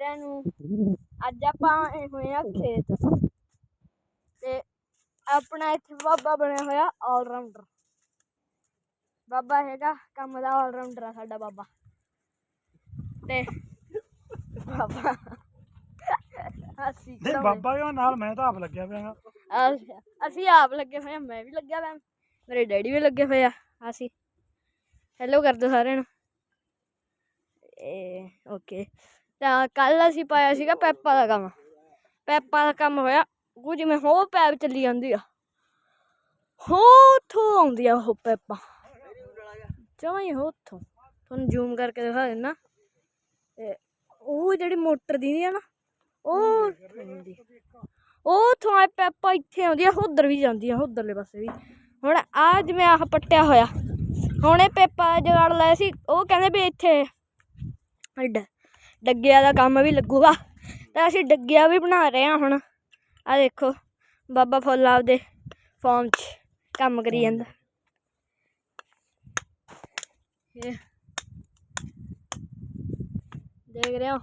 ਸਾਰਿਆਂ ਨੂੰ ਅੱਜ ਆਪਾਂ ਆਏ ਹੋਏ ਆ ਖੇਤ। ਤੇ ਆਪਣਾ ਇੱਥੇ ਬਾਬਾ ਬਣਿਆ ਹੋਇਆ ਆਲ ਰਾਊਂਡਰ ਬਾਬਾ ਹੈਗਾ ਕੰਮ ਦਾ ਆਲ ਰਾਊਂਡਰ ਆ ਸਾਡਾ ਬਾਬਾ। ਤੇ ਬਾਬਾ ਅਸੀਂ ਨਹੀਂ ਬਾਬਾ ਕਿਉਂ ਨਾਲ? ਮੈਂ ਤਾਂ ਆਪ ਲੱਗਿਆ ਪਿਆ ਗਾ। ਅਸੀਂ- ਆਪ ਲੱਗੇ ਹੋਏ ਆ ਮੈਂ ਵੀ ਲੱਗਿਆ ਹੋਇਆ ਮੇਰੇ ਡੈਡੀ ਵੀ ਲੱਗੇ ਹੋਏ ਆ ਅਸੀਂ। ਹੈਲੋ ਕਰ ਦੋ ਸਾਰਿਆਂ ਨੂੰ। ਏ ਓਕੇ ਤਾਂ ਕੱਲ ਅਸੀਂ ਪਾਇਆ ਸੀਗਾ ਪੈਪਾ ਦਾ ਕੰਮ ਪੈਪਾ ਦਾ ਕੰਮ ਹੋਇਆ ਉਹ ਜਿਵੇਂ ਹੋ ਪੈਪ ਚੱਲੀ ਜਾਂਦੀ ਆ ਹੋ ਥੋ ਆਉਂਦੀ ਆ ਉਹ ਪੈਪਾ ਜਮਾਂ ਹੀ ਹੋ ਥੋ ਤੁਹਾਨੂੰ ਜ਼ੂਮ ਕਰਕੇ ਦਿਖਾ ਦਿੰਦਾ ਤੇ ਉਹ ਜਿਹੜੀ ਮੋਟਰ ਦੀ ਆ ਨਾ ਉਹ ਹੁੰਦੀ ਉਹ ਥਾਂ ਪੈਪਾ ਇੱਥੇ ਆਉਂਦੀ ਆ ਉਧਰ ਵੀ ਜਾਂਦੀ ਆ ਉਧਰਲੇ ਪਾਸੇ ਵੀ ਹੁਣ ਆ ਜਿਵੇਂ ਆਹ ਪੱਟਿਆ ਹੋਇਆ ਹੁਣ ਇਹ ਪੇਪਾ ਦਾ ਜਗਾੜ ਲਾਇਆ ਸੀ ਉਹ ਕਹਿੰਦੇ ਵੀ ਇੱਥੇ ਡ- ਡੱਗਿਆਂ ਦਾ ਕੰਮ ਵੀ ਲੱਗੂਗਾ। ਤਾਂ ਅਸੀਂ ਡੱਗਿਆ ਵੀ ਬਣਾ ਰਹੇ ਹਾਂ ਹੁਣ। ਆ ਦੇਖੋ ਬਾਬਾ ਫੁੱਲ ਆਪਦੇ ਫਾਰਮ 'ਚ ਕੰਮ ਕਰੀ ਜਾਂਦਾ। ਇਹ। ਦੇਖ ਰਹੇ ਹੋ?